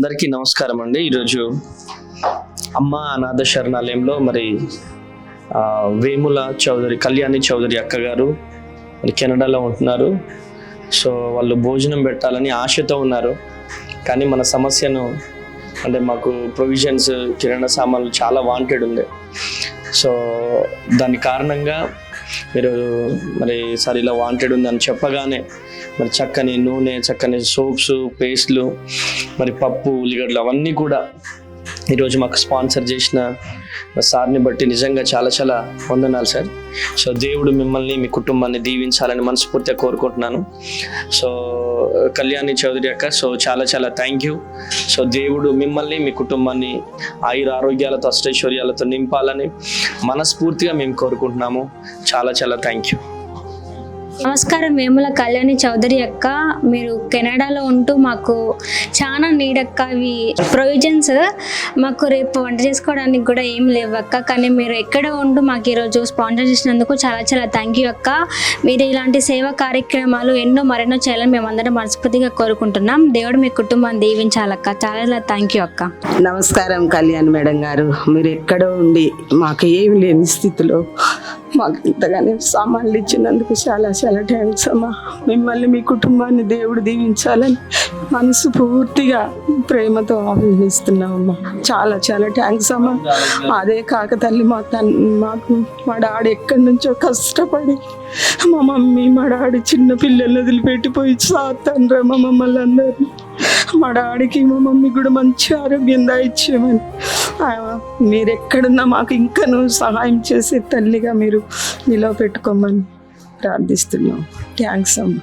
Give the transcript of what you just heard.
అందరికీ నమస్కారం అండి. ఈరోజు అమ్మ అనాథ శరణాలయంలో మరి వేముల చౌదరి కళ్యాణి చౌదరి అక్కగారు మరి కెనడాలో ఉంటున్నారు. సో వాళ్ళు భోజనం పెట్టాలని ఆశతో ఉన్నారు. కానీ మన సమస్యను అంటే మాకు ప్రొవిజన్స్ కిరాణా సామాన్లు చాలా వాంటెడ్ ఉంది సో దాని కారణంగా మీరు మరి సార్ ఇలా వాంటెడ్ ఉందని చెప్పగానే మరి చక్కని నూనె చక్కని సోప్స్ పేస్ట్లు మరి పప్పు ఉల్లిగడ్డలు అవన్నీ కూడా ఈరోజు మాకు స్పాన్సర్ చేసిన సార్ని బట్టి నిజంగా చాలా చాలా వందనాలు సార్. సో దేవుడు మిమ్మల్ని మీ కుటుంబాన్ని దీవించాలని మనస్ఫూర్తిగా కోరుకుంటున్నాను. సో కళ్యాణి చౌదరి అక్క సో చాలా చాలా థ్యాంక్ యూ సో దేవుడు మిమ్మల్ని మీ కుటుంబాన్ని ఆయుర ఆరోగ్యాలతో అష్టైశ్వర్యాలతో నింపాలని మనస్ఫూర్తిగా మేము కోరుకుంటున్నాము. చాలా చాలా థ్యాంక్ యూ నమస్కారం వేముల కళ్యాణి చౌదరి అక్క. మీరు కెనడాలో ఉంటూ మాకు చాలా నీడక్క ఇవి ప్రొవిజన్స్ మాకు రేపు వంట చేసుకోవడానికి కూడా ఏం లేవు అక్క. కానీ మీరు ఎక్కడ ఉంటూ మాకు ఈరోజు స్పాన్సర్ చేసినందుకు చాలా చాలా థ్యాంక్ యూ అక్క. మీరు ఇలాంటి సేవా కార్యక్రమాలు ఎన్నో మరెన్నో చేయాలని మేము అందరం మనస్ఫూర్తిగా కోరుకుంటున్నాం. దేవుడు మీ కుటుంబాన్ని దీవించాలక్క చాలా చాలా థ్యాంక్ యూ అక్క. నమస్కారం కళ్యాణ్ మేడం గారు. మీరు ఎక్కడో ఉండి మాకు ఏమి లేని స్థితిలో మాకు ఇంతగానే సామాన్లు ఇచ్చినందుకు చాలా చాలా థ్యాంక్స్ అమ్మా. మిమ్మల్ని మీ కుటుంబాన్ని దేవుడు దీవించాలని మనసు పూర్తిగా ప్రేమతో ఆహ్వానిస్తున్నామమ్మా. చాలా చాలా థ్యాంక్స్ అమ్మా. అదే కాక తల్లి మా తన్ మాకు మా డాడీ ఎక్కడి నుంచో కష్టపడి మా మమ్మీ మా డాడీ చిన్న పిల్లల్ని వదిలిపెట్టిపోయి సాత్తండ్రా మా మమ్మల్ని అందరినీ. మా డాడీకి మా మమ్మీ కూడా మంచి ఆరోగ్యం దాయిచ్చేమని మీరు ఎక్కడున్నా మాకు ఇంకా నువ్వు సహాయం చేసే తల్లిగా మీరు నిలవ పెట్టుకోమని ప్రార్థిస్తున్నాం. థ్యాంక్స్ అమ్మా.